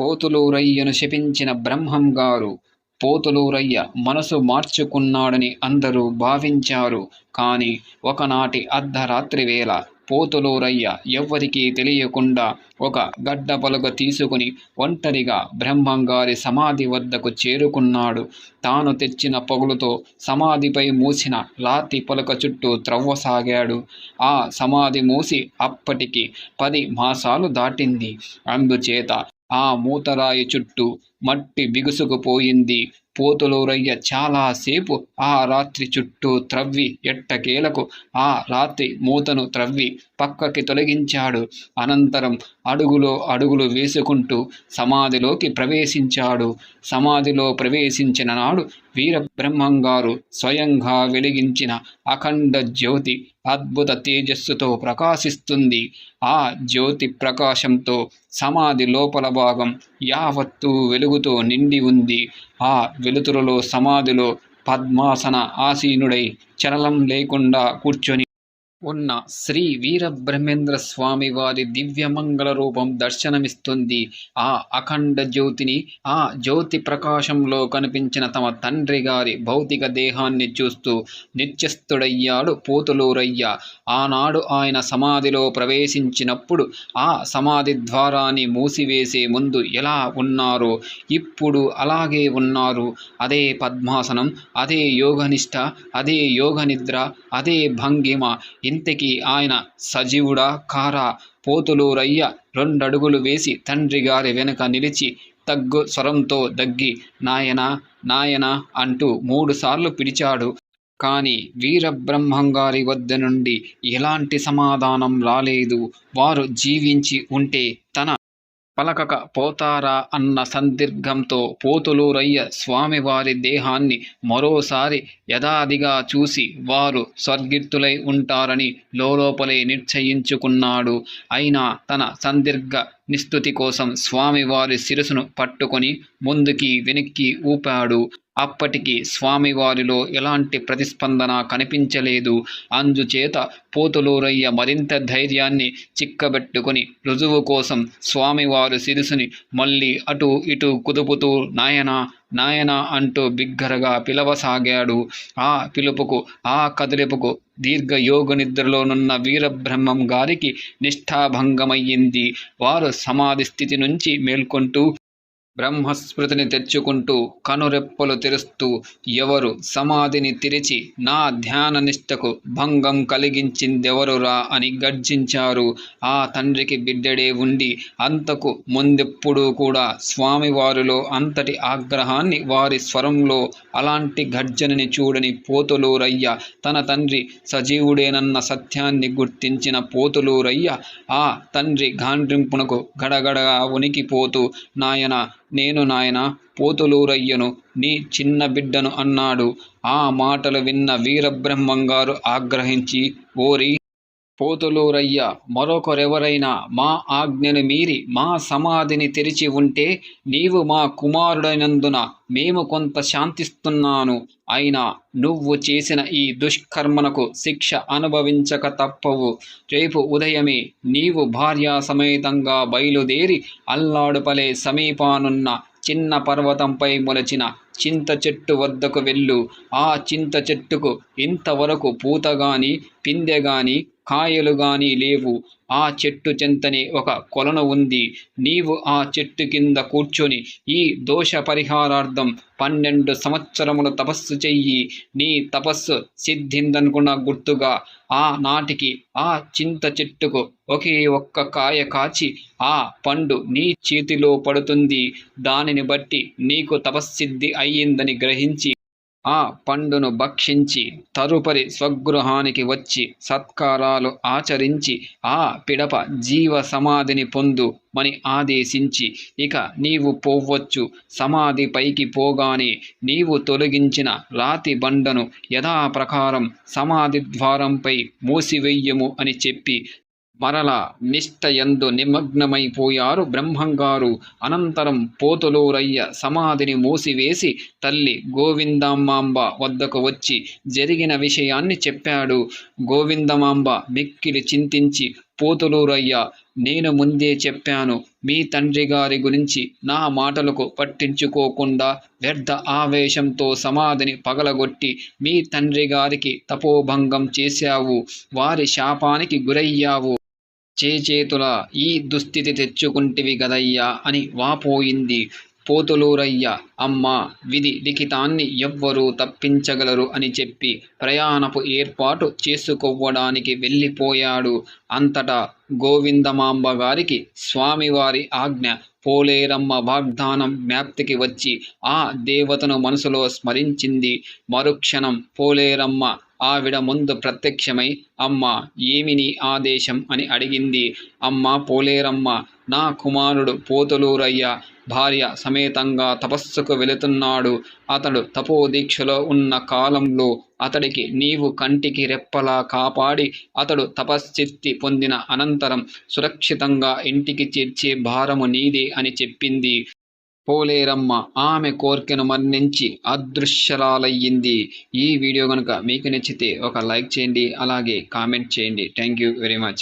పోతులూరయ్యను శపించిన బ్రహ్మం గారు పోతులూరయ్య మనసు మార్చుకున్నాడని అందరూ భావించారు. కానీ ఒకనాటి అర్ధరాత్రి వేళ పోతులూరయ్య ఎవ్వరికీ తెలియకుండా ఒక గడ్డ పలుక తీసుకుని ఒంటరిగా బ్రహ్మంగారి సమాధి వద్దకు చేరుకున్నాడు. తాను తెచ్చిన పొగులుతో సమాధిపై మూసిన లాతి పలుక చుట్టూ త్రవ్వసాగాడు. ఆ సమాధి మూసి అప్పటికి పది మాసాలు దాటింది. అందుచేత ఆ మూతరాయి చుట్టూ మట్టి బిగుసుకుపోయింది. పోతులూరయ్య చాలాసేపు ఆ రాత్రి చుట్టూ త్రవ్వి ఎట్టకేలకు ఆ రాత్రి మూతను త్రవ్వి పక్కకి తొలగించాడు. అనంతరం అడుగులో అడుగులు వేసుకుంటూ సమాధిలోకి ప్రవేశించాడు. సమాధిలో ప్రవేశించిన నాడు వీరబ్రహ్మంగారు స్వయంగా వెలిగించిన అఖండ జ్యోతి అద్భుత తేజస్సుతో ప్రకాశిస్తుంది. ఆ జ్యోతి ప్రకాశంతో సమాధి లోపల భాగం యావత్తూ వెలుగుతో నిండి ఉంది. ఆ వెలుతురులో సమాధిలో పద్మాసన ఆసీనుడై చలనం లేకుండా కూర్చొని ఉన్న శ్రీ వీరబ్రహ్మేంద్ర స్వామి వారి దివ్యమంగళ రూపం దర్శనమిస్తుంది. ఆ అఖండ జ్యోతిని ఆ జ్యోతి ప్రకాశంలో కనిపించిన తమ తండ్రి గారి భౌతిక దేహాన్ని చూస్తూ నిత్యస్థుడయ్యాడు పోతులూరయ్య. ఆనాడు ఆయన సమాధిలో ప్రవేశించినప్పుడు ఆ సమాధి ద్వారాన్ని మూసివేసే ముందు ఎలా ఉన్నారో? ఇప్పుడు అలాగే ఉన్నారు. అదే పద్మాసనం అదే యోగనిష్ట అదే యోగనిద్ర అదే భంగిమ. ఇంతకీ ఆయన సజీవుడా కారా పోతులూరయ్య రెండడుగులు వేసి తండ్రి గారి వెనుక నిలిచి తగ్గు స్వరంతో దగ్గి నాయనా నాయనా అంటూ మూడుసార్లు పిలిచాడు. కానీ వీరబ్రహ్మంగారి వద్ద నుండి ఎలాంటి సమాధానం రాలేదు. వారు జీవించి ఉంటే తన పలకక పోతారా అన్న సందిర్ఘంతో పోతులూరయ్య స్వామివారి దేహాన్ని మరోసారి యథాదిగా చూసి వారు స్వర్గిత్తులై ఉంటారని లోపలే నిశ్చయించుకున్నాడు. అయినా తన సందిర్ఘ నిస్తుతి కోసం స్వామివారి శిరసును పట్టుకొని ముందుకి వెనక్కి ఊపాడు. అప్పటికి స్వామివారిలో ఎలాంటి ప్రతిస్పందన కనిపించలేదు. అందుచేత పోతులూరయ్య మరింత ధైర్యాన్ని చిక్కబెట్టుకుని రుజువు కోసం స్వామివారి శిరసుని మళ్ళీ అటు ఇటు కుదుపుతూ నాయనా నాయనా అంటూ బిగ్గరగా పిలవసాగాడు. ఆ పిలుపుకు ఆ కదిలిపుకు దీర్ఘయోగ నిద్రలోనున్న వీరబ్రహ్మం గారికి నిష్ఠాభంగమయ్యింది. వారు సమాధి స్థితి నుంచి మేల్కొంటూ బ్రహ్మస్మృతిని తెచ్చుకుంటూ కనురెప్పలు తెరుస్తూ ఎవరు సమాధిని తెరిచి నా ధ్యాన నిష్టకు భంగం కలిగించిందెవరురా అని గర్జించారు. ఆ తండ్రికి బిడ్డడే ఉండి అంతకు ముందెప్పుడూ కూడా స్వామివారిలో అంతటి ఆగ్రహాన్ని వారి స్వరంలో అలాంటి గర్జనని చూడని పోతులూరయ్య తన తండ్రి సజీవుడేనన్న సత్యాన్ని గుర్తించిన పోతులూరయ్య ఆ తండ్రి గాండ్రింపునకు గడగడగా ఉనికిపోతూ నాయన నేను నాయన పోతులూరయ్యను నీ చిన్న బిడ్డను అన్నాడు. ఆ మాటలు విన్న వీరబ్రహ్మంగారు ఆగ్రహించి ఓరి పోతులూరయ్య మరొకరెవరైనా మా ఆజ్ఞను మీరి మా సమాధిని తెరిచి ఉంటే నీవు మా కుమారుడైనందున మేము కొంత శాంతిస్తున్నాను. అయినా నువ్వు చేసిన ఈ దుష్కర్మనకు శిక్ష అనుభవించక తప్పవు. రేపు ఉదయమే నీవు భార్యా సమేతంగా బయలుదేరి అల్లాడుపలే సమీపానున్న చిన్న పర్వతంపై మొలచిన చింత చెట్టు వద్దకు వెళ్ళు. ఆ చింత చెట్టుకు ఇంతవరకు పూత గాని పిందె గాని కాయలు గాని లేవు. ఆ చెట్టు చెంతనే ఒక కొలను ఉంది. నీవు ఆ చెట్టు కింద కూర్చొని ఈ దోష పరిహారార్థం పన్నెండు సంవత్సరములు తపస్సు చెయ్యి. నీ తపస్సు సిద్ధిందనుకున్న గుర్తుగా ఆ నాటికి ఆ చింత చెట్టుకు ఒకే ఒక్క కాయ కాచి ఆ పండు నీ చేతిలో పడుతుంది. దానిని బట్టి నీకు తపస్సిద్ధి అయ్యిందని గ్రహించి ఆ పండును భక్షించి తరుపరి స్వగృహానికి వచ్చి సత్కారాలు ఆచరించి ఆ పిడప జీవ సమాధిని పొందు మని ఆదేశించి ఇక నీవు పోవచ్చు సమాధి పైకి పోగానే నీవు తొలగించిన రాతి బండను యథాప్రకారం సమాధి ద్వారంపై మూసివెయ్యము అని చెప్పి మరల నిష్టయందు నిమగ్నమైపోయారు బ్రహ్మంగారు. అనంతరం పోతులూరయ్య సమాధిని మూసివేసి తల్లి గోవిందమాంబ వద్దకు వచ్చి జరిగిన విషయాన్ని చెప్పాడు. గోవిందమాంబ మిక్కిలి చింతించి పోతులూరయ్య నేను ముందే చెప్పాను. మీ తండ్రి గారి గురించి నా మాటలకు పట్టించుకోకుండా వ్యర్థ ఆవేశంతో సమాధిని పగలగొట్టి మీ తండ్రి గారికి తపోభంగం చేశావు. వారి శాపానికి గురయ్యావు. చేచేతుల ఈ దుస్థితి తెచ్చుకుంటివి గదయ్యా అని వాపోయింది. పోతులూరయ్య అమ్మ విధి లిఖితాన్ని ఎవ్వరూ తప్పించగలరు అని చెప్పి ప్రయాణపు ఏర్పాటు చేసుకోవడానికి వెళ్ళిపోయాడు. అంతటా గోవిందమాంబ గారికి స్వామివారి ఆజ్ఞ పోలేరమ్మ వాగ్దానం జ్ఞాప్తికి వచ్చి ఆ దేవతను మనసులో స్మరించింది. మరుక్షణం పోలేరమ్మ ఆవిడ ముందు ప్రత్యక్షమై అమ్మ ఏమి నీ ఆదేశం? అని అడిగింది. అమ్మ పోలేరమ్మ నా కుమారుడు పోతులూరయ్య భార్య సమేతంగా తపస్సుకు వెళుతున్నాడు. అతడు తపోదీక్షలో ఉన్న కాలంలో అతడికి నీవు కంటికి రెప్పలా కాపాడి అతడు తపశ్చిత్తి పొందిన అనంతరం సురక్షితంగా ఇంటికి చేర్చే భారము నీదే అని చెప్పింది. పోలేరమ్మ. ఆమె కోరికను మన్నించి అదృశ్యరాలయ్యింది. ఈ వీడియో కనుక మీకు నచ్చితే ఒక లైక్ చేయండి అలాగే కామెంట్ చేయండి. Thank you very much.